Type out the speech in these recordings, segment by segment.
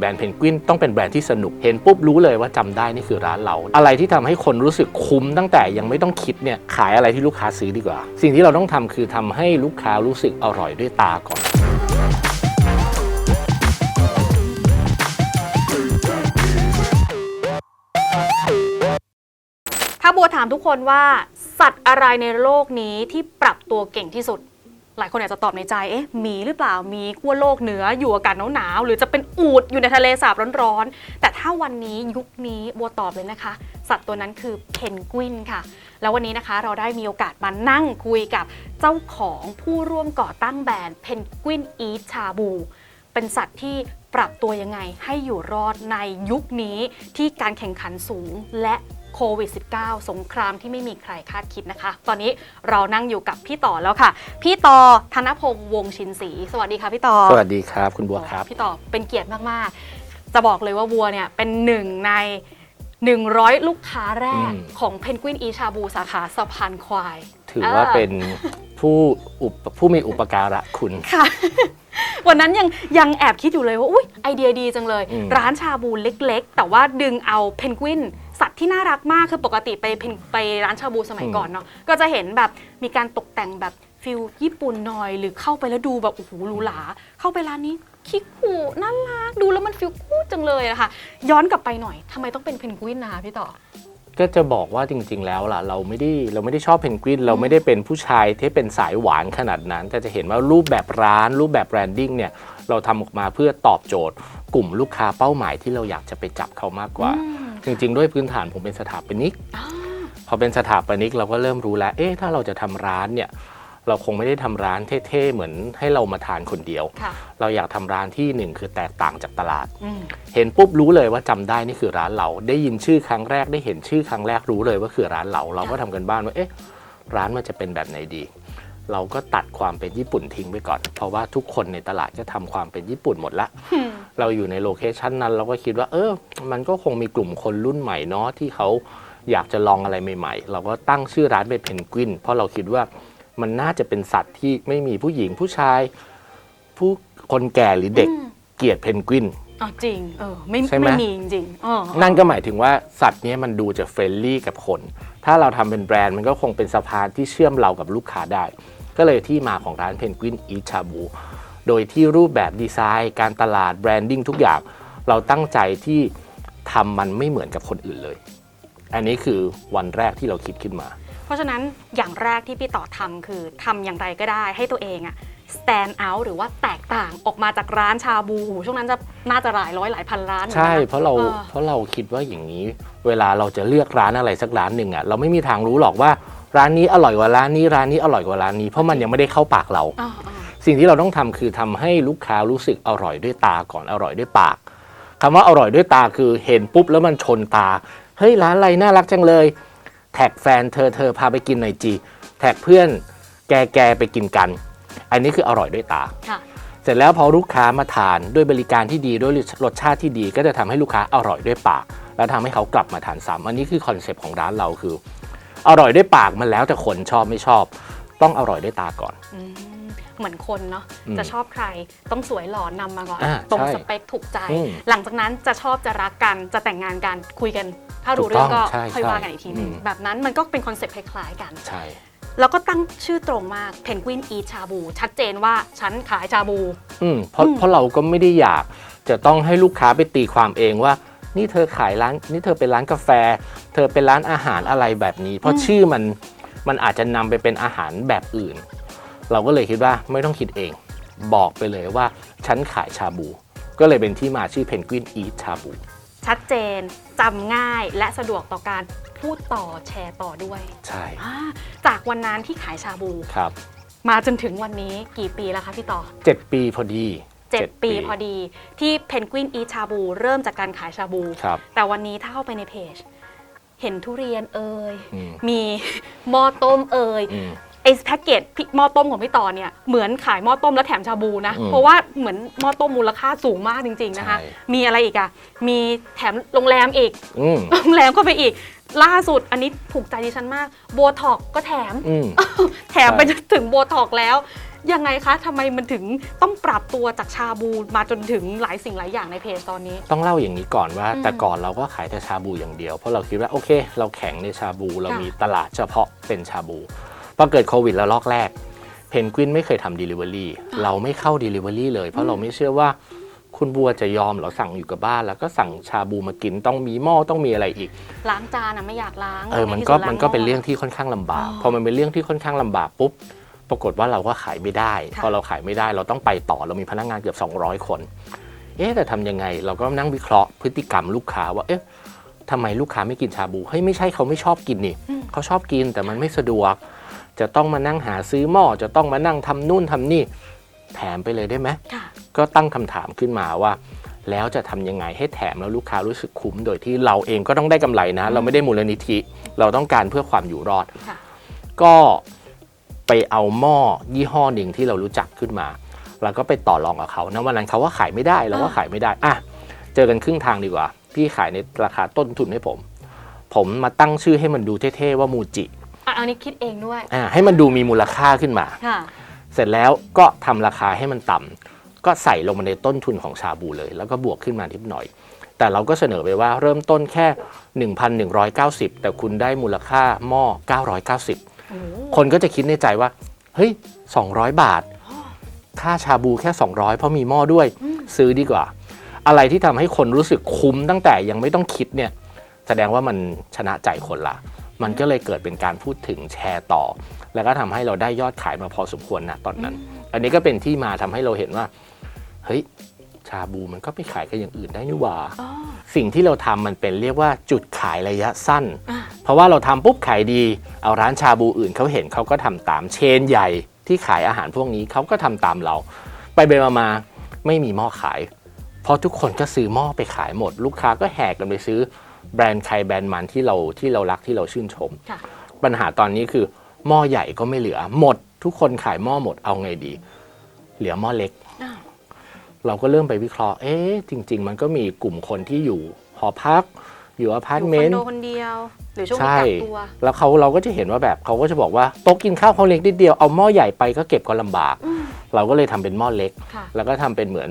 แบรนด์เพนกวินต้องเป็นแบรนด์ที่สนุก เห็นปุ๊บรู้เลยว่าจำได้นี่คือร้านเรา อะไรที่ทำให้คนรู้สึกคุ้มตั้งแต่ยังไม่ต้องคิดเนี่ยขายอะไรที่ลูกค้าซื้อดีกว่า สิ่งที่เราต้องทำคือทำให้ลูกค้ารู้สึกอร่อยด้วยตาก่อนถ้าบัวถามทุกคนว่าสัตว์อะไรในโลกนี้ที่ปรับตัวเก่งที่สุด หลายคนอาจจะตอบในใจ เอ๊ะ มีหรือเปล่า มีขั้วโลกเหนืออยู่อากาศหนาวๆ หรือจะเป็นอูดอยู่ในทะเลสาบร้อนๆ แต่ถ้าวันนี้ยุคนี้บัวตอบเลยนะคะ สัตว์ตัวนั้นคือเพนกวินค่ะ แล้ววันนี้นะคะเราได้มีโอกาสมานั่งคุยกับเจ้าของผู้ร่วมก่อตั้งแบรนด์เพนกวินอีชาบู เป็นสัตว์ที่ปรับตัวยังไงให้อยู่รอดในยุคนี้ที่การแข่งขันสูงและ โควิด -19 สงครามที่ไม่มีใครคาดคิดนะคะ ตอนนี้เรานั่งอยู่กับพี่ต่อแล้วค่ะ พี่ต่อธนพงษ์วงศ์ชินศรีสวัสดีค่ะพี่ต่อสวัสดีครับคุณบัวครับ พี่ต่อเป็นเกียรติมากๆ จะบอกเลยว่าวัวเนี่ยเป็นหนึ่งใน 100 ลูกค้าแรกอืมของเพนกวินอีชาบูสาขาสะพานควาย ถือว่าเป็นผู้อุปผู้มีอุปการะคุณค่ะวันนั้นยังยังแอบคิดอยู่เลยว่าอุ้ยไอเดียดีจังเลยอืมร้านชาบูเล็ก ๆ แต่ว่าดึงเอาเพนกวินสัตว์ ที่น่ารักมากคือปกติไปเพนไปร้านชาบูสมัยก่อนเนาะก็จะเห็นแบบมีการตกแต่งแบบฟิลญี่ปุ่นหน่อย หรือเข้าไปแล้วดูแบบโอ้โหหรูหราเข้าไปร้านนี้คิกคูน่ารักดูแล้วมันฟิลคูจังเลยอะค่ะย้อนกลับไปหน่อยทำไมต้องเป็นเพนกวินนะคะพี่ต่อ ก็จะบอกว่าจริง ๆ แล้วล่ะเราไม่ได้เราไม่ได้ชอบเพนกวินเราไม่ได้เป็นผู้ชายที่เป็นสายหวานขนาดนั้น แต่จะเห็นว่ารูปแบบร้าน รูปแบบแบรนดิ้งเนี่ยเราทำออกมาเพื่อตอบโจทย์ กลุ่มลูกค้าเป้าหมายที่เราอยากจะไปจับเขามากกว่า อืม จริง ๆ ด้วยพื้นฐานผมเป็นสถาปนิกอ่าพอเป็นสถาปนิกเราก็เริ่มรู้แล้ว เอ๊ะถ้าเราจะทำร้านเนี่ยเราคงไม่ได้ทำร้านเท่ๆเหมือนให้เรามาทานคนเดียวค่ะเราอยากทำร้านที่หนึ่งคือแตกต่างจากตลาดอืมเห็นปุ๊บรู้เลยว่าจำได้นี่คือร้านเรา ได้ยินชื่อครั้งแรกได้เห็นชื่อครั้งแรกรู้เลยว่าคือร้านเรา เราก็ทำกันบ้านว่าเอ๊ะร้านมันจะเป็นแบบไหนดี เราก็ตัดความเป็นญี่ปุ่นทิ้งไปก่อน เพราะว่าทุกคนในตลาดก็ทำความเป็นญี่ปุ่นหมดละ เราอยู่ในโลเคชันนั้นเราก็คิดว่า เออ มันก็คงมีกลุ่มคนรุ่นใหม่เนาะที่เขาอยากจะลองอะไรใหม่ ๆ เราก็ตั้งชื่อร้านเป็นเพนกวิน เพราะเราคิดว่ามันน่าจะเป็นสัตว์ที่ไม่มีผู้หญิงผู้ชาย ผู้คนแก่หรือเด็กอืมเกลียดเพนกวินอ๋อจริง เออไม่ใช่ไหมไม่มีจริงๆอ๋อนั่นก็หมายถึงว่าสัตว์เนี้ยมันดูจะเฟรนลี่กับคน ถ้าเราทำเป็นแบรนด์มันก็คงเป็นสะพานที่เชื่อมเรากับลูกค้าได้ ก็เลยที่มาของร้านเพนกวินอีชาบูโดยที่รูปแบบดีไซน์ การตลาดแบรนดิ้งทุกอย่าง เราตั้งใจที่ทำมันไม่เหมือนกับคนอื่นเลย อันนี้คือวันแรกที่เราคิดขึ้นมา เพราะฉะนั้นอย่างแรกที่พี่ต่อทำคือทำอย่างไรก็ได้ให้ตัวเองอะ stand out หรือว่าแตกต่างออกมาจากร้านชาบูโอ้โหช่วงนั้นจะน่าจะหลายร้อยหลายพันร้านหมือนกันใช่นะเพราะเราออเพราะเราคิดว่าอย่างนี้ เวลาเราจะเลือกร้านอะไรสักร้านหนึ่งอะเราไม่มีทางรู้หรอกว่า ร้านนี้อร่อยกว่าร้านนี้ร้านนี้อร่อยกว่าร้านนี้เพราะมันยังไม่ได้เข้าปากเราอ่าอ่าสิ่งที่เราต้องทำคือทำให้ลูกค้ารู้สึกอร่อยด้วยตาก่อนอร่อยด้วยปากคำว่าอร่อยด้วยตาคือเห็นปุ๊บแล้วมันชนตาเฮ้ยร้านอะไรน่ารักจังเลย แท็กแฟนเธอเธอพาไปกินหน่อยจีแท็กเพื่อนแกแกไปกินกัน อันนี้คืออร่อยด้วยตาค่ะเสร็จแล้วพอลูกค้ามาทานด้วยบริการที่ดีด้วยรสชาติที่ดี ก็จะทำให้ลูกค้าอร่อยด้วยปาก แล้วทำให้เขากลับมาทานซ้ำอันนี้คือคอนเซปต์ของร้านเราคือ อร่อยด้วยปากมันแล้วแต่คนชอบไม่ชอบ ต้องอร่อยด้วยตาก่อน อืมเหมือนคนเนาะอืมจะชอบใครต้องสวยหล่อนำมาก่อนอ่าตรงใช่สเปคถูกใจ อืมหลังจากนั้นจะชอบจะรักกันจะแต่งงานกันคุยกัน ถ้าถูรู้กเรื่องก็ต้องใช่ค่อยใช่ว่ากันอีกทีหนึงอืม แบบนั้นมันก็เป็นคอนเซ็ปต์คล้ายๆกัน ใช่ แล้วก็ตั้งชื่อตรงมากเพนกวินอีชาบู ชัดเจนว่าฉันขายชาบู อืมเพราะอืมเพราะเราก็ไม่ได้อยากจะต้องให้ลูกค้าไปตีความเองว่า นี่เธอขายร้านนี่เธอเป็นร้านกาแฟ เธอเป็นร้านอาหารอะไรแบบนี้ เพราะชื่อมันมันอาจจะนำไปเป็นอาหารแบบอื่น เราก็เลยคิดว่าไม่ต้องคิดเอง บอกไปเลยว่าฉันขายชาบู ก็เลยเป็นที่มาชื่อเพนกวินอีชาบูชัดเจนจำง่ายและสะดวกต่อการพูดต่อแชร์ต่อด้วย ใช่อ่าจากวันนั้นที่ขายชาบูครับ มาจนถึงวันนี้กี่ปีแล้วคะพี่ต่อเจ็ดปีพอดี เจ็ดเจ็ดปีพอดี ที่เพนกวินอีชาบูเริ่มจากการขายชาบู ครับแต่วันนี้ถ้าเข้าไปในเพจ เห็นทุเรียนเอ่ยอืมมี หม้อต้มเอ่ยอืม ไอ้แพ็กเกจพี่หม้อต้มของพี่ต่อเนี่ยเหมือนขายหม้อต้มแล้วแถมชาบูนะ อืมเพราะว่าเหมือนหม้อต้มมูลค่าสูงมากจริง ๆนะคะ ใช่ มีอะไรอีกอะมีแถมโรงแรมอีก อืมโรงแรมก็ไปอีก ล่าสุดอันนี้ถูกใจดิฉันมากโบท็อกก็แถม อืม แถมไปจนถึงโบท็อกแล้ว ยังไงคะทำไมมันถึงต้องปรับตัวจากชาบูมาจนถึงหลายสิ่งหลายอย่างในเพจตอนนี้ ต้องเล่าอย่างนี้ก่อนว่าอืมแต่ก่อนเราก็ขายแต่ชาบูอย่างเดียว เพราะเราคิดว่าโอเค เราแข็งในชาบู เราค่ะมีตลาดเฉพาะเป็นชาบูพอเกิดโควิดแล้วลอกแรกเพนกวินไม่เคยทำ Delivery เราไม่เข้า Delivery เลย เพราะเราไม่เชื่อว่าคุณบัวจะยอมเหรอสั่งอยู่กับบ้าน แล้วก็สั่งชาบูมากินต้องมีหม้อต้องมีอะไรอีก ล้างจานอะไม่อยากล้างเออในมันที่ก็สุดล้ามันก็เป็นหเรื่องที่ค่อนข้างลำบากอ๋อพอมันเป็นเรื่องที่ค่อนข้างลำบากปุ๊บ ปรากฏว่าเราก็ขายไม่ได้ค่ะพอเราขายไม่ได้เราต้องไปต่อเรามีพนักงานเกือบ 200 คน เอ๊ะแต่ทำยังไง เราก็นั่งวิเคราะห์พฤติกรรมลูกค้าว่าเอ๊ะทำไมลูกค้าไม่กินชาบูเฮ้ยไม่ใช่เขาไม่ชอบกินนี่เขาชอบกินแต่มันไม่สะดวก จะต้องมานั่งหาซื้อหม้อจะต้องมานั่งทำนู่นทำนี่แถมไปเลยได้ไหมค่ะก็ตั้งคำถามขึ้นมาว่า แล้วจะทำยังไงให้แถมแล้วลูกค้ารู้สึกคุ้มโดยที่เราเองก็ต้องได้กำไรนะ เราไม่ได้มูลนิธิ เราต้องการเพื่อความอยู่รอดค่ะก็ ไปเอาหม้อยี่ห้อหนึ่งที่เรารู้จักขึ้นมา แล้วก็ไปต่อรองกับเขานะวันนั้นเขาว่าขายไม่ได้เราก็อ่าขายไม่ได้อะเจอกันครึ่งทางดีกว่า พี่ขายในราคาต้นทุนให้ผม ผมมาตั้งชื่อให้มันดูเท่ๆว่ามูจิอะอันนี้คิดเองด้วยอ่าให้มันดูมีมูลค่าขึ้นมา ค่ะเสร็จแล้วก็ทำราคาให้มันต่ำก็ใส่ลงมาในต้นทุนของชาบูเลย แล้วก็บวกขึ้นมานิดหน่อย แต่เราก็เสนอไปว่าเริ่มต้นแค่ 1,190 แต่คุณได้มูลค่าหม้อ 990โอ้โห คนก็จะคิดในใจว่า เฮ้ย 200 บาท ค่าชาบูแค่ 200 เพราะมีหม้อด้วยอืมซื้อดีกว่า อะไรที่ทำให้คนรู้สึกคุ้มตั้งแต่ยังไม่ต้องคิดเนี่ย แสดงว่ามันชนะใจคนละ มันก็เลยเกิดเป็นการพูดถึงแชร์ต่อ แล้วก็ทำให้เราได้ยอดขายมาพอสมควรนะตอนนั้น อันนี้ก็เป็นที่มาทำให้เราเห็นว่า เฮ้ย ชาบูมันก็ไปขายกันอย่างอื่นได้นี่หว่าอ๋อสิ่งที่เราทำมันเป็นเรียกว่าจุดขายระยะสั้นอะเพราะว่าเราทำปุ๊บขายดี เอาร้านชาบูอื่นเขาเห็นเขาก็ทำตามเชนใหญ่ที่ขายอาหารพวกนี้เขาก็ทำตามเรา ไปไปมามาไม่มีหม้อขาย เพราะทุกคนก็ซื้อหม้อไปขายหมด ลูกค้าก็แห่กันไปซื้อแบรนด์ใครแบรนด์มันที่เราที่เรารักที่เราชื่นชมค่ะปัญหาตอนนี้คือหม้อใหญ่ก็ไม่เหลือหมด ทุกคนขายหม้อหมดเอาไงดี เหลือหม้อเล็กอ้าวเราก็เริ่มไปวิเคราะห์เอ๊ะจริง ๆ มันก็มีกลุ่มคนที่อยู่หอพัก อยู่อพาร์ตอยู่เมคอนนโดต์คนเดียวหรือช่วงนี้ใช่กักตัวแล้วเขาเราก็จะเห็นว่าแบบเขาก็จะบอกว่าโต๊ะกินข้าวเขาเล็กนิดเดียวเอาหม้อใหญ่ไปก็เก็บก็ลำบากอืมเราก็เลยทำเป็นหม้อเล็กค่ะแล้วก็ทำเป็นเหมือน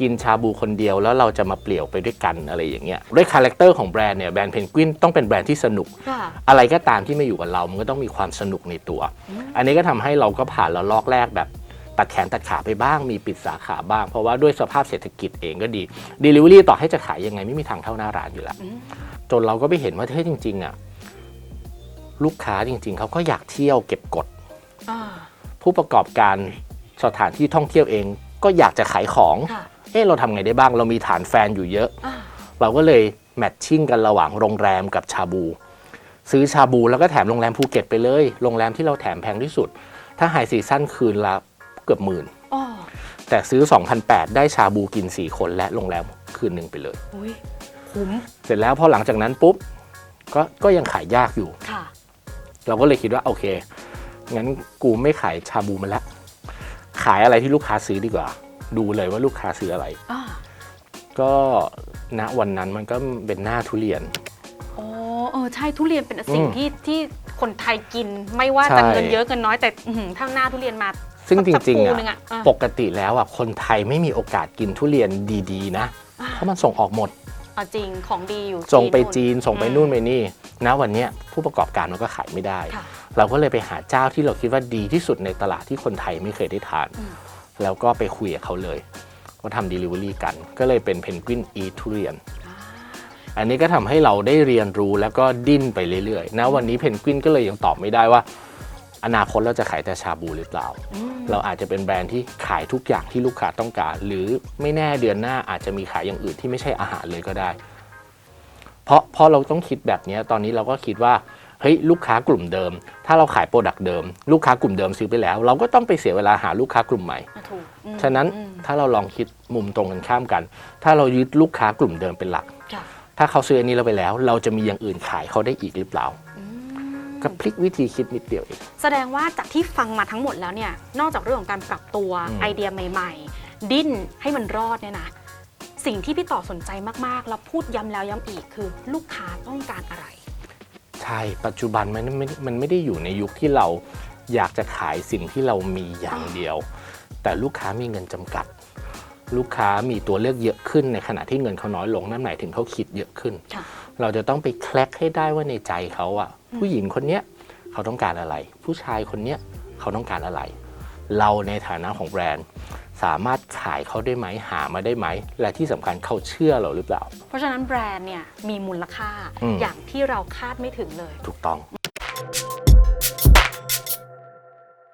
กินชาบูคนเดียวแล้วเราจะมาเปลี่ยวไปด้วยกันอะไรอย่างเงี้ยด้วยคาแรคเตอร์ของแบรนด์เนี่ยแบรนด์เพนกวินต้องเป็นแบรนด์ที่สนุกค่ะอะไรก็ตามที่มาอยู่กับเรา มันก็ต้องมีความสนุกในตัว อันนี้ก็ทำให้เราก็ผ่านแล้วลอกแรกแบบ ตัดแขนตัดขาไปบ้าง มีปิดสาขาบ้าง เพราะว่าด้วยสภาพเศรษฐกิจเองก็ดี Delivery ต่อให้จะขายยังไงไม่มีทางเท่าหน้าร้านอยู่แล้วอืมจนเราก็ไปเห็นว่าเฮ้ยจริง ๆอะลูกค้าจริง ๆเขาก็อยากเที่ยวเก็บกดอ่าผู้ประกอบการสถานที่ท่องเที่ยวเองก็อยากจะขายของค่ะเอ๊ะเราทำไงได้บ้าง เรามีฐานแฟนอยู่เยอะอ่าเราก็เลยแมทชิ่งกันระหว่างโรงแรมกับชาบู ซื้อชาบูแล้วก็แถมโรงแรมภูเก็ตไปเลย โรงแรมที่เราแถมแพงที่สุด ถ้าไฮซีซั่นคืนละ เกือบหมื่นอ๋อแต่ซื้อ2,008ได้ชาบูกิน 4 คนและโรงแรมคืนหนึ่งไปเลยอุ้ยคุ้มเสร็จแล้วพอหลังจากนั้นปุ๊บก็ก็ยังขายยากอยู่ค่ะเราก็เลยคิดว่าโอเค งั้นกูไม่ขายชาบูมันละ ขายอะไรที่ลูกค้าซื้อดีกว่า ดูเลยว่าลูกค้าซื้ออะไรอ่าก็ณวันนั้นมันก็เป็นหน้าทุเรียนโอ้เออใช่ทุเรียนเป็นสิ่งอืมที่ที่คนไทยกิน ไม่ว่าใช่จะเงินเยอะเงินน้อยแต่อื้อหือถ้าหน้าทุเรียนมา ซึ่งจสักริงๆภูอะหนึ่งอะอะปกติแล้วอะคนไทยไม่มีโอกาสกินทุเรียนดีๆ นะอ่าเพราะมันส่งออกหมดเอาจริงของดีอยู่ส่งไปนู่นจีนส่งไปอืมนู่นไปนี่นะวันเนี้ยผู้ประกอบการมันก็ขายไม่ได้ค่ะเราก็เลยไปหาเจ้าที่เราคิดว่าดีที่สุดในตลาดที่คนไทยไม่เคยได้ทานอืมแล้วก็ไปคุยกับเขาเลยว่าทำ Delivery กัน ก็เลยเป็นเพนกวินอีทุเรียน อันนี้ก็ทำให้เราได้เรียนรู้แล้วก็ดิ้นไปเรื่อยๆนะวันนี้เพนกวินก็เลยยังตอบไม่ได้ว่า อนาคตเราจะขายแต่ชาบูหรือเปล่าอืมเราอาจจะเป็นแบรนด์ที่ขายทุกอย่างที่ลูกค้าต้องการ หรือไม่แน่เดือนหน้าอาจจะมีขายอย่างอื่นที่ไม่ใช่อาหารเลยก็ได้ เพราะเพราะเราต้องคิดแบบเนี้ยตอนนี้เราก็คิดว่าเฮ้ยลูกค้ากลุ่มเดิม ถ้าเราขายโปรดักต์เดิม ลูกค้ากลุ่มเดิมซื้อไปแล้ว เราก็ต้องไปเสียเวลาหาลูกค้ากลุ่มใหม่อะถูกอืมฉะนั้นอืมถ้าเราลองคิดมุมตรงกันข้ามกัน ถ้าเรายึดลูกค้ากลุ่มเดิมเป็นหลักค่ะถ้าเขาซื้ออันนี้เราไปแล้ว เราจะมีอย่างอื่นขายเขาได้อีกหรือเปล่าอืม ก็พลิกวิธีคิดนิดเดียวเองแสดงว่าจากที่ฟังมาทั้งหมดแล้วเนี่ยนอกจากเรื่องของการปรับตัวอืมไอเดียใหม่ ๆ ดิ้นให้มันรอดเนี่ยนะสิ่งที่พี่ต่อสนใจมากๆ แล้วพูดย้ำแล้วย้ำอีกคือลูกค้าต้องการอะไร ใช่ปัจจุบันมันไม่มันไม่ได้อยู่ในยุคที่เราอยากจะขายสิ่งที่เรามีอย่างเดียว แต่ลูกค้ามีเงินจำกัด ลูกค้ามีตัวเลือกเยอะขึ้นในขณะที่เงินเขาน้อยลงนั่นหมายถึงเขาคิดเยอะขึ้นค่ะ เราจะต้องไปแคลกให้ได้ว่าในใจเขาอะผู้หญิงคนเนี้ยเขาต้องการอะไร ผู้ชายคนเนี้ยเขาต้องการอะไร เราในฐานะของแบรนด์ สามารถขายเขาได้ไหมหามาได้ไหม และที่สำคัญเขาเชื่อเราหรือเปล่า เพราะฉะนั้นแบรนด์เนี่ยมีมูลค่าอืมอย่างที่เราคาดไม่ถึงเลย ถูกต้อง